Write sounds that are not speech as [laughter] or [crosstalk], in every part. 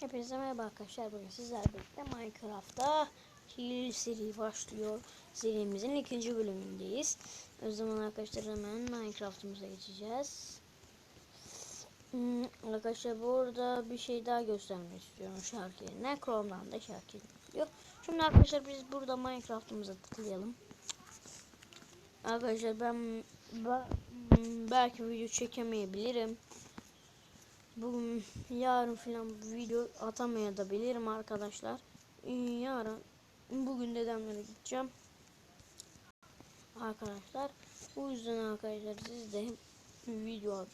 Hepinize merhaba arkadaşlar. Bugün sizlerle birlikte Minecraft'ta Hile seri başlıyor. Serimizin ikinci bölümündeyiz. O zaman arkadaşlar hemen Minecraft'ımıza geçeceğiz. Hmm, arkadaşlar burada bir şey daha göstermek istiyorum şarkı yerine. Chrome'dan da şarkı diyor. Şimdi arkadaşlar biz burada Minecraft'ımıza tıklayalım. Arkadaşlar ben, ben hmm, belki video çekemeyebilirim. Bugün yarın falan video atamayabilirim arkadaşlar. Ee, Yarın bugün dedemlere gideceğim. Arkadaşlar bu yüzden arkadaşlar siz de video at.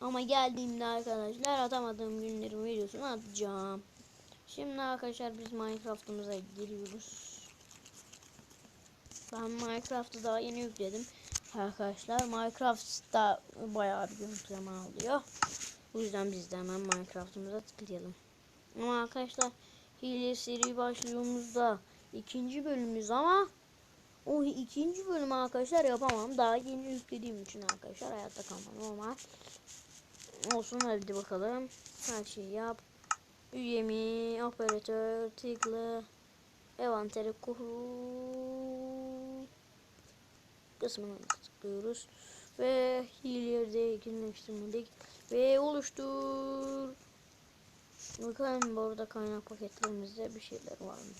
Ama geldiğimde arkadaşlar atamadığım günlerin videosunu atacağım. Şimdi arkadaşlar biz Minecraft'ımıza giriyoruz. Ben Minecraft'ı daha yeni yükledim. Arkadaşlar Minecraft'ta bayağı bir görüntüleme alıyor. Bu yüzden biz de hemen Minecraft'ımıza tıklayalım. Ama arkadaşlar hile seri başlığımızda ikinci bölümümüz ama o ikinci bölümü arkadaşlar yapamam. Daha yeni yüklediğim için arkadaşlar hayatta kalmam normal. Olsun hadi bakalım. Her şeyi yap. Üyemi, operatör, tıkla, envanteri kur kısmına tıklıyoruz. Ve hileye etkinleştirmedik. Ve oluştur. Bakalım bu arada kaynak paketlerimizde bir şeyler var mı?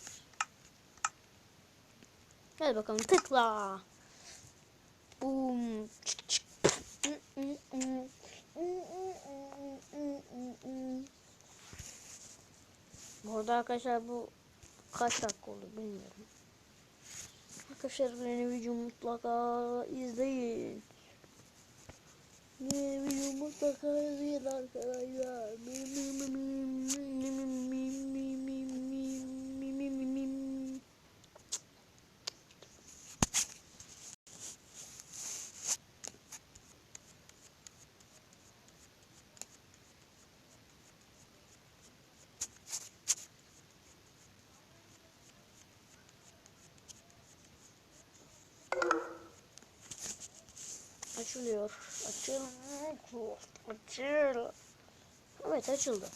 Hadi bakalım tıkla. Boom. Çık çık. Bu arkadaşlar bu kaç dakika oldu bilmiyorum. Arkadaşlar beni video mutlaka izleyin. Mutlaka izleyin arkadaşlar. Açılıyor. Açıl. Açıl. Evet açıldı.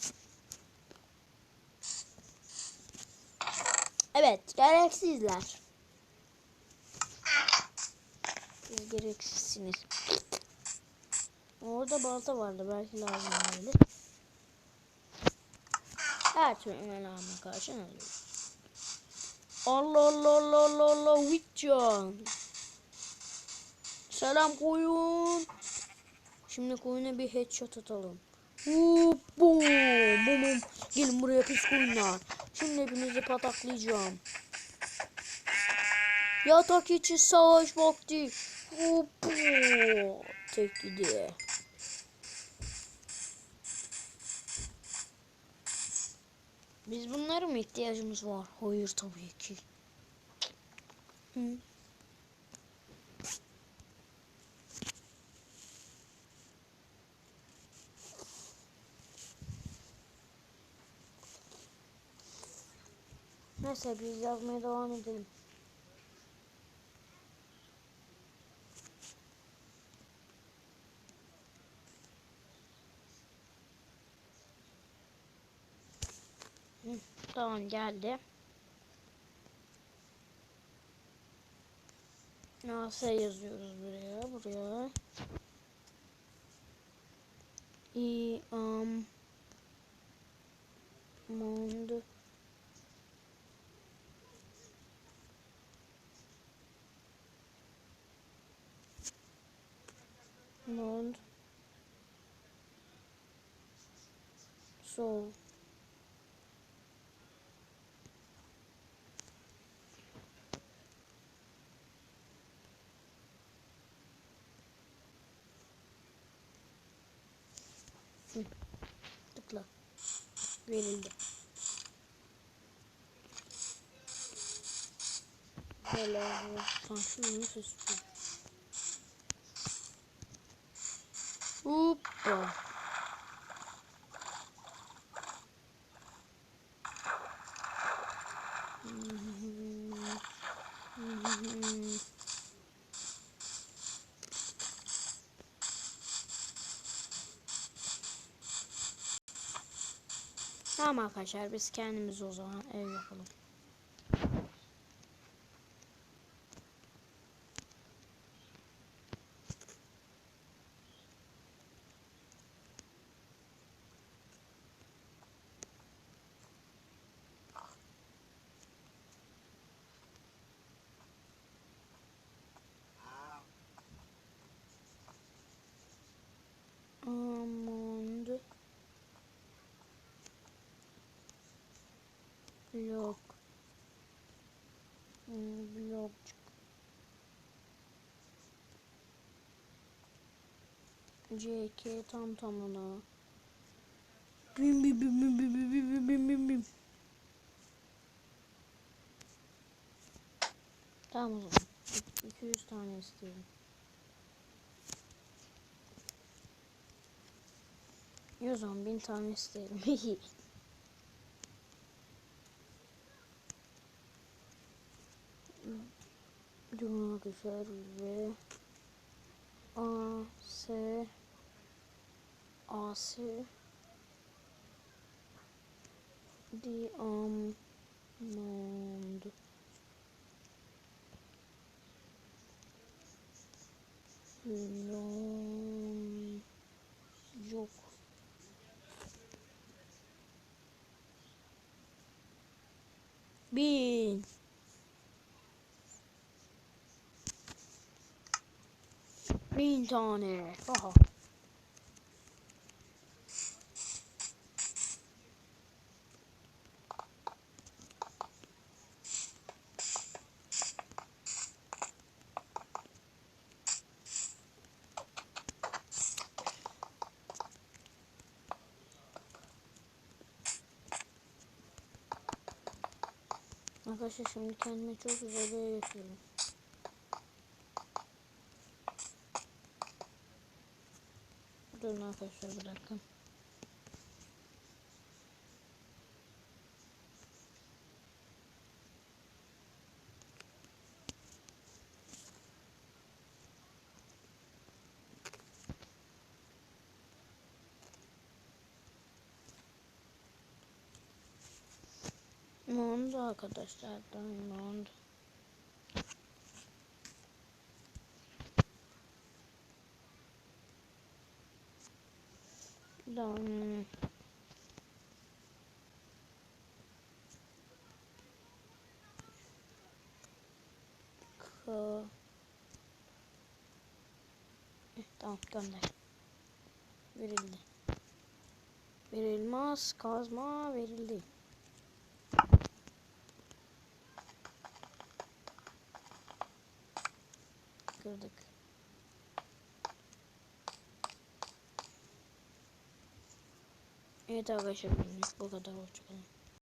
Evet gereksizler. Siz gereksizsiniz. Orada balta vardı belki lazım olabilir. Her türlü rağmen karşı alıyoruz. Allah Allah Allah Allah Allah Witcan. Selam koyun. Şimdi koyuna bir headshot atalım. Hop, bum, bum. Gelin buraya pis koyunlar. Şimdi hepinizi pataklayacağım. Yatak için savaş vakti. Hop. Tek gidi. Biz bunlara mı ihtiyacımız var? Hayır tabii ki. Hı. Neyse biz yazmaya devam edelim. Tamam geldi. Nasa yazıyoruz buraya, buraya. I am Mond Mond Sol Hı. Tıkla. Verildi. Böyle sansürünü seçiyorum. Hoppa. Tamam arkadaşlar biz kendimiz o zaman ev yapalım. CK tam tamına. Bim bim bim bim bim bim bim bim bim bim. Tamam o zaman. 200 tane istiyorum. O zaman bin tane isterim. [laughs] Cuma güzel ve A S A S Diamond Lon Yok Bin. Bin tane. Aha. Arkadaşlar şimdi kendime çok güzel bir yapıyorum. Durun arkadaşlar bir dakika. Ne arkadaşlar? Ne oldu? Lan. Ka. Tamam gönder. Verildi. Verilmez kazma verildi. Kırdık. Evet arkadaşlar bu kadar hoşçakalın.